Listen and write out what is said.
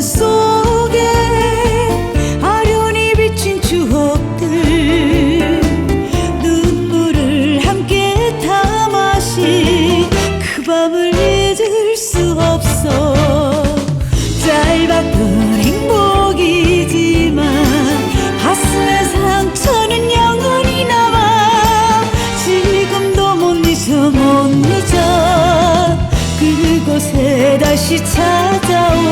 속에 아련히 비친 추억들. 눈물을 함께 다 마신 그 밤을 잊을 수 없어. 짧았던 행복이지만 가슴의 상처는 영원히 남아. 지금도 못 잊어 못 새다시 찾아온